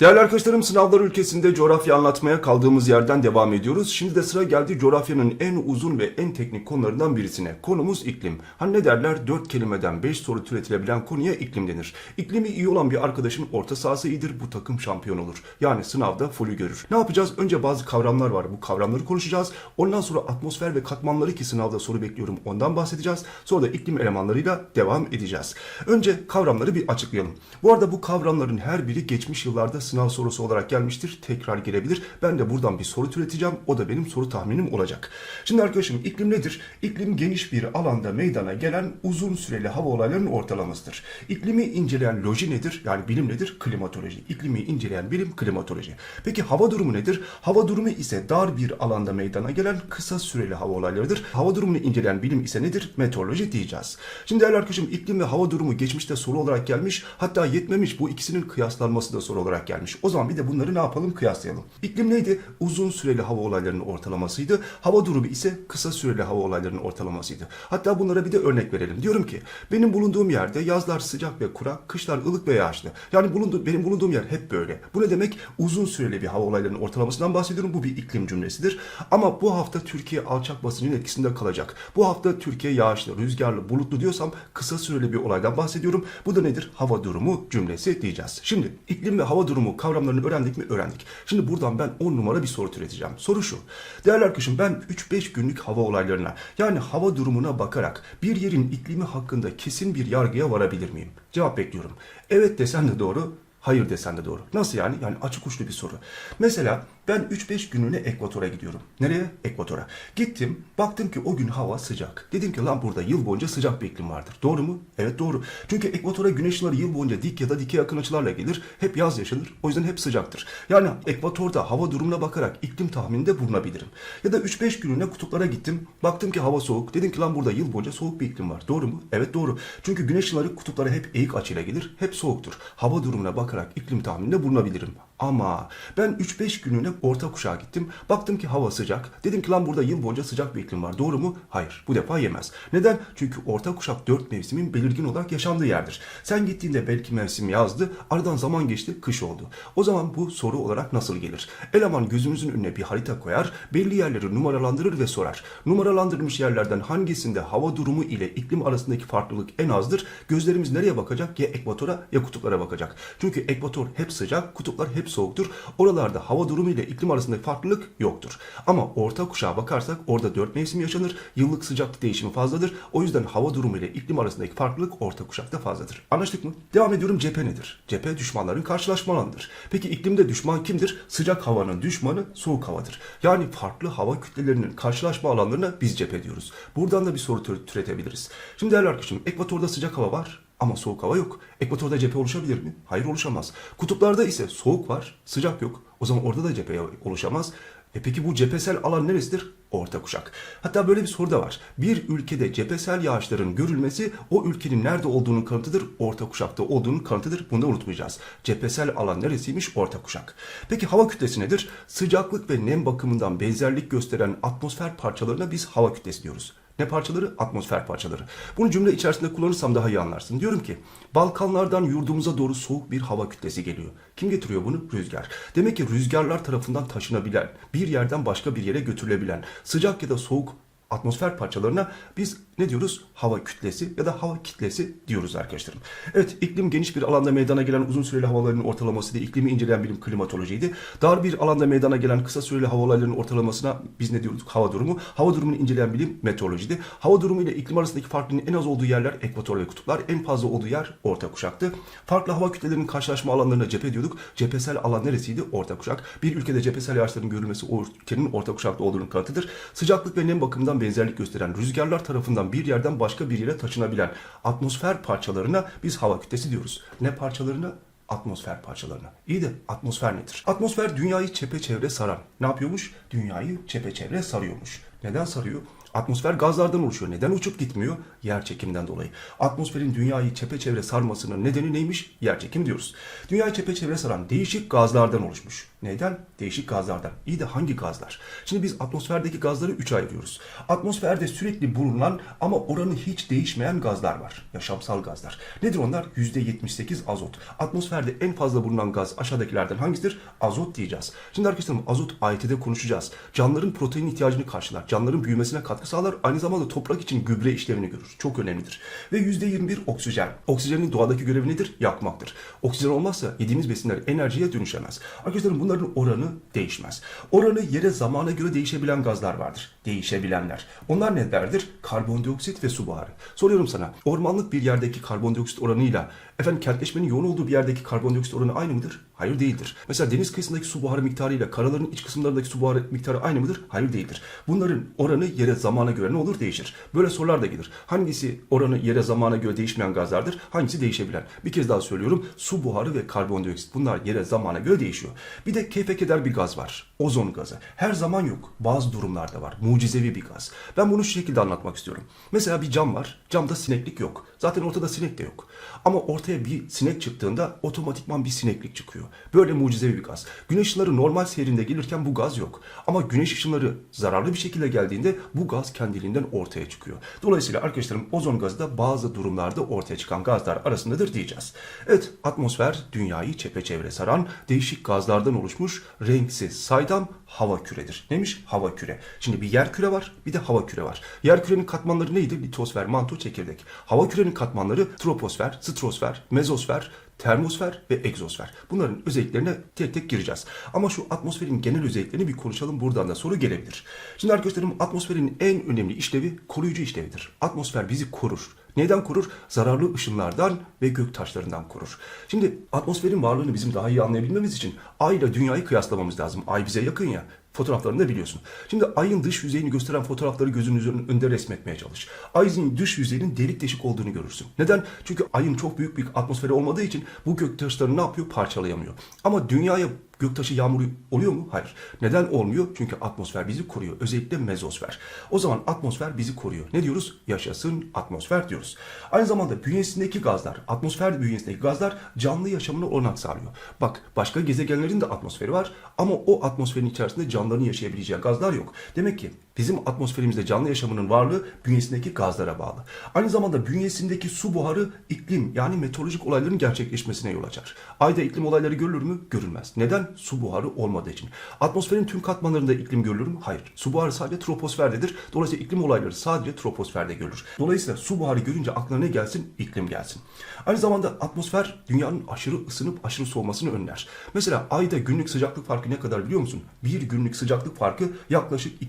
Değerli arkadaşlarım sınavlar ülkesinde coğrafya anlatmaya kaldığımız yerden devam ediyoruz. Şimdi de sıra geldi coğrafyanın en uzun ve en teknik konularından birisine. Konumuz iklim. Hani ne derler? Dört kelimeden beş soru türetilebilen konuya iklim denir. İklimi iyi olan bir arkadaşın orta sahası iyidir. Bu takım şampiyon olur. Yani sınavda fullü görür. Ne yapacağız? Önce bazı kavramlar var. Bu kavramları konuşacağız. Ondan sonra atmosfer ve katmanları ki sınavda soru bekliyorum. Ondan bahsedeceğiz. Sonra da iklim elemanlarıyla devam edeceğiz. Önce kavramları bir açıklayalım. Bu arada bu kavramların her biri geçmiş yıllarda sınav sorusu olarak gelmiştir. Tekrar gelebilir. Ben de buradan bir soru türeteceğim. O da benim soru tahminim olacak. Şimdi arkadaşım iklim nedir? İklim geniş bir alanda meydana gelen uzun süreli hava olaylarının ortalamasıdır. İklimi inceleyen loji nedir? Yani bilim nedir? Klimatoloji. İklimi inceleyen bilim klimatoloji. Peki hava durumu nedir? Hava durumu ise dar bir alanda meydana gelen kısa süreli hava olaylarıdır. Hava durumunu inceleyen bilim ise nedir? Meteoroloji diyeceğiz. Şimdi değerli arkadaşım iklim ve hava durumu geçmişte soru olarak gelmiş. Hatta yetmemiş bu ikisinin kıyaslanması da soru olarak gelmiş. O zaman bir de bunları ne yapalım? Kıyaslayalım. İklim neydi? Uzun süreli hava olaylarının ortalamasıydı. Hava durumu ise kısa süreli hava olaylarının ortalamasıydı. Hatta bunlara bir de örnek verelim. Diyorum ki benim bulunduğum yerde yazlar sıcak ve kurak, kışlar ılık ve yağışlı. Yani bulunduğum, benim bulunduğum yer hep böyle. Bu ne demek? Uzun süreli bir hava olaylarının ortalamasından bahsediyorum. Bu bir iklim cümlesidir. Ama bu hafta Türkiye alçak basıncın etkisinde kalacak. Bu hafta Türkiye yağışlı, rüzgarlı, bulutlu diyorsam kısa süreli bir olaydan bahsediyorum. Bu da nedir? Hava durumu cümlesi diyeceğiz. Şimdi iklim ve hava durumu kavramlarını öğrendik mi? Öğrendik. Şimdi buradan ben 10 numara bir soru türeteceğim. Soru şu. Değerli arkadaşım ben 3-5 günlük hava olaylarına yani hava durumuna bakarak bir yerin iklimi hakkında kesin bir yargıya varabilir miyim? Cevap bekliyorum. Evet desen de doğru, Hayır desen de doğru. Nasıl yani? Yani açık uçlu bir soru. Mesela ben 3-5 günlüğüne ekvatora gidiyorum. Nereye? Ekvatora. Gittim, baktım ki o gün hava sıcak. Dedim ki lan burada yıl boyunca sıcak bir iklim vardır. Doğru mu? Evet doğru. Çünkü ekvatora güneş ışınları yıl boyunca dik ya da dike yakın açılarla gelir. Hep yaz yaşanır. O yüzden hep sıcaktır. Yani ekvatorda hava durumuna bakarak iklim tahmininde bulunabilirim. Ya da 3-5 günlüğüne kutuplara gittim. Baktım ki hava soğuk. Dedim ki lan burada yıl boyunca soğuk bir iklim var. Doğru mu? Evet doğru. Çünkü güneş ışınları kutuplara hep eğik açıyla gelir. Hep soğuktur. Hava durumuna bakarak iklim tahmininde bulunabilirim. Ama ben 3-5 günlüğüne orta kuşağa gittim. Baktım ki hava sıcak. Dedim ki lan burada yıl boyunca sıcak bir iklim var. Doğru mu? Hayır. Bu defa yemez. Neden? Çünkü orta kuşak 4 mevsimin belirgin olarak yaşandığı yerdir. Sen gittiğinde belki mevsim yazdı. Aradan zaman geçti. Kış oldu. O zaman bu soru olarak nasıl gelir? Eleman gözünüzün önüne bir harita koyar. Belli yerleri numaralandırır ve sorar. Numaralandırılmış yerlerden hangisinde hava durumu ile iklim arasındaki farklılık en azdır? Gözlerimiz nereye bakacak? Ya ekvatora ya kutuplara bakacak. Çünkü ekvator hep sıcak, kutuplar hep soğuktur. Oralarda hava durumu ile iklim arasındaki farklılık yoktur. Ama orta kuşağa bakarsak orada dört mevsim yaşanır. Yıllık sıcaklık değişimi fazladır. O yüzden hava durumu ile iklim arasındaki farklılık orta kuşakta fazladır. Anlaştık mı? Devam ediyorum cephe nedir? Cephe düşmanların karşılaşma alanıdır. Peki iklimde düşman kimdir? Sıcak havanın düşmanı soğuk havadır. Yani farklı hava kütlelerinin karşılaşma alanlarına biz cephe diyoruz. Buradan da bir soru tür- türetebiliriz. Şimdi değerli arkadaşım ekvatorda sıcak hava var. Ama soğuk hava yok. Ekvatorda cephe oluşabilir mi? Hayır oluşamaz. Kutuplarda ise soğuk var, sıcak yok. O zaman orada da cephe oluşamaz. E peki bu cephesel alan neresidir? Orta kuşak. Hatta böyle bir soru da var. Bir ülkede cephesel yağışların görülmesi o ülkenin nerede olduğunun kanıtıdır. Orta kuşakta olduğunun kanıtıdır. Bunu da unutmayacağız. Cephesel alan neresiymiş? Orta kuşak. Peki hava kütlesi nedir? Sıcaklık ve nem bakımından benzerlik gösteren atmosfer parçalarına biz hava kütlesi diyoruz. Ne parçaları? Atmosfer parçaları. Bunu cümle içerisinde kullanırsam daha iyi anlarsın. Diyorum ki Balkanlardan yurdumuza doğru soğuk bir hava kütlesi geliyor. Kim getiriyor bunu? Rüzgar. Demek ki rüzgarlar tarafından taşınabilen, bir yerden başka bir yere götürülebilen sıcak ya da soğuk atmosfer parçalarına biz ne diyoruz? Hava kütlesi ya da hava kitlesi diyoruz arkadaşlarım. Evet iklim geniş bir alanda meydana gelen uzun süreli havaların ortalamasıydı. İklimi inceleyen bilim klimatolojiydi. Dar bir alanda meydana gelen kısa süreli hava olaylarının ortalamasına biz ne diyoruz? Hava durumu. Hava durumunu inceleyen bilim meteorolojiydi. Hava durumu ile iklim arasındaki farklılığın en az olduğu yerler ekvator ve kutuplar. En fazla olduğu yer orta kuşaktı. Farklı hava kütlelerinin karşılaşma alanlarına cephe diyorduk. Cephesel alan neresiydi? Orta kuşak. Bir ülkede cephesel yağışların görülmesi o ülkenin orta kuşakta olduğunun kanıtıdır. Sıcaklık ve nem bakımından benzerlik gösteren rüzgarlar tarafından bir yerden başka bir yere taşınabilen atmosfer parçalarına biz hava kütlesi diyoruz. Ne parçalarına? Atmosfer parçalarına. İyi de atmosfer nedir? Atmosfer dünyayı çepeçevre saran. Ne yapıyormuş? Dünyayı çepeçevre sarıyormuş. Neden sarıyor? Atmosfer gazlardan oluşuyor. Neden uçup gitmiyor? Yer çekiminden dolayı. Atmosferin dünyayı çepeçevre sarmasının nedeni neymiş? Yer çekimi diyoruz. Dünyayı çepeçevre saran değişik gazlardan oluşmuş. Neden? Değişik gazlardan. İyi de hangi gazlar? Şimdi biz atmosferdeki gazları üçe ayırıyoruz. Atmosferde sürekli bulunan ama oranı hiç değişmeyen gazlar var. Yaşamsal gazlar. Nedir onlar? %78 azot. Atmosferde en fazla bulunan gaz aşağıdakilerden hangisidir? Azot diyeceğiz. Şimdi arkadaşlarım azot AYT'de konuşacağız. Canlıların protein ihtiyacını karşılar. Canlıların büyümesine katkı sağlar. Aynı zamanda toprak için gübre işlevini görür. Çok önemlidir. Ve %21 oksijen. Oksijenin doğadaki görevi nedir? Yakmaktır. Oksijen olmazsa yediğimiz besinler enerjiye dönüşemez. Arkadaşlarım bunların oranı değişmez. Oranı yere zamana göre değişebilen gazlar vardır. Değişebilenler. Onlar nelerdir? Karbondioksit ve su buharı. Soruyorum sana. Ormanlık bir yerdeki karbondioksit oranıyla efendim kentleşmenin yoğun olduğu bir yerdeki karbondioksit oranı aynı mıdır? Hayır değildir. Mesela deniz kıyısındaki su buharı miktarıyla karaların iç kısımlarındaki su buharı miktarı aynı mıdır? Hayır değildir. Bunların oranı yere zamana göre ne olur? Değişir. Böyle sorular da gelir. Hangisi oranı yere zamana göre değişmeyen gazlardır? Hangisi değişebilen? Bir kez daha söylüyorum. Su buharı ve karbondioksit bunlar yere zamana göre değişiyor. Bir de keyfe keder bir gaz var. Ozon gazı. Her zaman yok. Bazı durumlarda var. Mucizevi bir gaz. Ben bunu şu şekilde anlatmak istiyorum. Mesela bir cam var. Camda sineklik yok. Zaten ortada sinek de yok. Ama ortaya bir sinek çıktığında otomatikman bir sineklik çıkıyor. Böyle mucizevi bir gaz. Güneş ışınları normal seyrinde gelirken bu gaz yok. Ama güneş ışınları zararlı bir şekilde geldiğinde bu gaz kendiliğinden ortaya çıkıyor. Dolayısıyla arkadaşlarım ozon gazı da bazı durumlarda ortaya çıkan gazlar arasındadır diyeceğiz. Evet atmosfer dünyayı çepeçevre saran değişik gazlardan oluşmuş renksiz saydam hava küredir. Neymiş? Hava küre. Şimdi bir yer küre var bir de hava küre var. Yer kürenin katmanları neydi? Litosfer, manto, çekirdek. Hava kürenin katmanları troposfer, stratosfer, mezosfer, termosfer ve egzosfer. Bunların özelliklerine tek tek gireceğiz. Ama şu atmosferin genel özelliklerini bir konuşalım. Buradan da soru gelebilir. Şimdi arkadaşlarım atmosferin en önemli işlevi koruyucu işlevidir. Atmosfer bizi korur. Neden korur? Zararlı ışınlardan ve gök taşlarından korur. Şimdi atmosferin varlığını bizim daha iyi anlayabilmemiz için Ay ile Dünyayı kıyaslamamız lazım. Ay bize yakın ya. Fotoğraflarını da biliyorsun. Şimdi ayın dış yüzeyini gösteren fotoğrafları gözünün önünde resmetmeye çalış. Ayın dış yüzeyinin delik deşik olduğunu görürsün. Neden? Çünkü ayın çok büyük bir atmosferi olmadığı için bu göktaşlarını ne yapıyor? Parçalayamıyor. Ama dünyaya göktaşı yağmuru oluyor mu? Hayır. Neden olmuyor? Çünkü atmosfer bizi koruyor. Özellikle mezosfer. O zaman atmosfer bizi koruyor. Ne diyoruz? Yaşasın atmosfer diyoruz. Aynı zamanda bünyesindeki gazlar, atmosfer bünyesindeki gazlar canlı yaşamına olanak sağlıyor. Bak başka gezegenlerin de atmosferi var ama o atmosferin içerisinde canlıların yaşayabileceği gazlar yok. Demek ki bizim atmosferimizde canlı yaşamının varlığı bünyesindeki gazlara bağlı. Aynı zamanda bünyesindeki su buharı iklim yani meteorolojik olayların gerçekleşmesine yol açar. Ayda iklim olayları görülür mü? Görülmez. Neden? Su buharı olmadığı için. Atmosferin tüm katmanlarında iklim görülür mü? Hayır. Su buharı sadece troposferdedir. Dolayısıyla iklim olayları sadece troposferde görülür. Dolayısıyla su buharı görünce aklına ne gelsin? İklim gelsin. Aynı zamanda atmosfer dünyanın aşırı ısınıp aşırı soğumasını önler. Mesela ayda günlük sıcaklık farkı ne kadar biliyor musun? Bir günlük sıcaklık farkı yaklaşık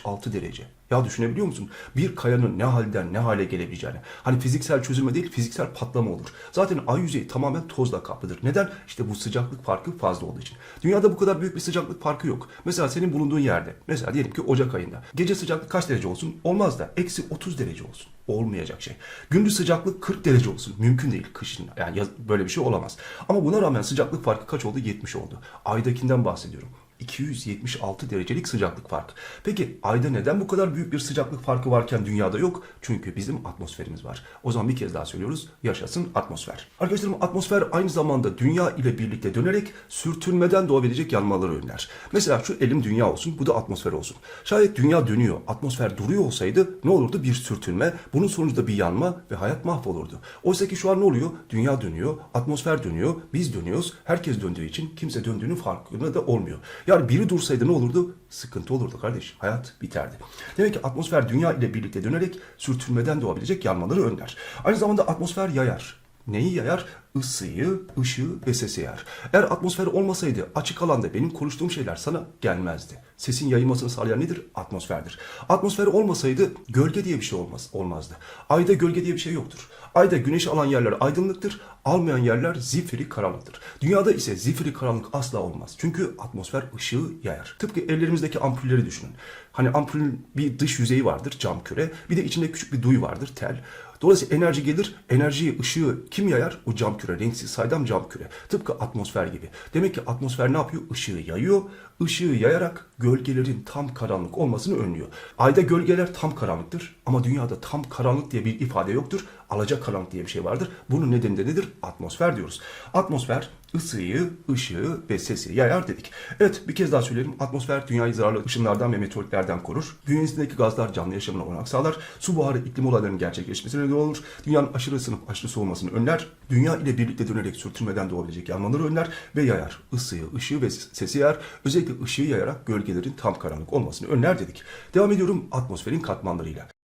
276 derece. Ya düşünebiliyor musun? Bir kayanın ne halden ne hale gelebileceğini. Hani fiziksel çözülme değil fiziksel patlama olur. Zaten ay yüzeyi tamamen tozla kaplıdır. Neden? İşte bu sıcaklık farkı fazla olduğu için. Dünyada bu kadar büyük bir sıcaklık farkı yok. Mesela senin bulunduğun yerde. Mesela diyelim ki Ocak ayında. Gece sıcaklık kaç derece olsun? Olmaz da. Eksi 30 derece olsun. Olmayacak şey. Gündüz sıcaklık 40 derece olsun. Mümkün değil kışın. Yani böyle bir şey olamaz. Ama buna rağmen sıcaklık farkı kaç oldu? 70 oldu. Aydakinden bahsediyorum. 276 derecelik sıcaklık farkı. Peki ayda neden bu kadar büyük bir sıcaklık farkı varken dünyada yok? Çünkü bizim atmosferimiz var. O zaman bir kez daha söylüyoruz. Yaşasın atmosfer. Arkadaşlarım atmosfer aynı zamanda dünya ile birlikte dönerek sürtünmeden doğabilecek yanmaları önler. Mesela şu elim dünya olsun, bu da atmosfer olsun. Şayet dünya dönüyor, atmosfer duruyor olsaydı ne olurdu? Bir sürtünme, bunun sonucunda bir yanma ve hayat mahvolurdu. Oysa ki şu an ne oluyor? Dünya dönüyor, atmosfer dönüyor, biz dönüyoruz. Herkes döndüğü için kimse döndüğünün farkında da olmuyor. Yani biri dursaydı ne olurdu? Sıkıntı olurdu kardeş. Hayat biterdi. Demek ki atmosfer dünya ile birlikte dönerek sürtünmeden doğabilecek yanmaları önler. Aynı zamanda atmosfer yayar. Neyi yayar? Isıyı, ışığı ve sesi yayar. Eğer atmosfer olmasaydı açık alanda benim konuştuğum şeyler sana gelmezdi. Sesin yayılmasını sağlayan nedir? Atmosferdir. Atmosfer olmasaydı gölge diye bir şey olmaz, olmazdı. Ayda gölge diye bir şey yoktur. Ayda güneş alan yerler aydınlıktır, almayan yerler zifiri karanlıktır. Dünyada ise zifiri karanlık asla olmaz. Çünkü atmosfer ışığı yayar. Tıpkı evlerimizdeki ampulleri düşünün. Hani ampulün bir dış yüzeyi vardır, cam küre. Bir de içinde küçük bir duy vardır, tel. Dolayısıyla enerji gelir, enerjiyi, ışığı kim yayar? O cam küre, renksiz saydam cam küre. Tıpkı atmosfer gibi. Demek ki atmosfer ne yapıyor? Işığı yayıyor. Işığı yayarak gölgelerin tam karanlık olmasını önlüyor. Ayda gölgeler tam karanlıktır ama dünyada tam karanlık diye bir ifade yoktur. Alacakaranlık diye bir şey vardır. Bunun nedeni de nedir? Atmosfer diyoruz. Atmosfer ısıyı, ışığı ve sesi yayar dedik. Evet bir kez daha söyleyelim. Atmosfer dünyayı zararlı ışınlardan ve meteoritlerden korur. Bünyesindeki gazlar canlı yaşamına olanak sağlar. Su buharı iklim olaylarının gerçekleşmesine neden olur. Dünyanın aşırı ısınıp aşırı soğumasını önler. Dünya ile birlikte dönerek sürtünmeden doğabilecek yanmaları önler ve yayar. Isıyı, ışığı ve sesi yayar. Özellikle ışığı yayarak gölgelerin tam karanlık olmasını önler dedik. Devam ediyorum atmosferin katmanlarıyla.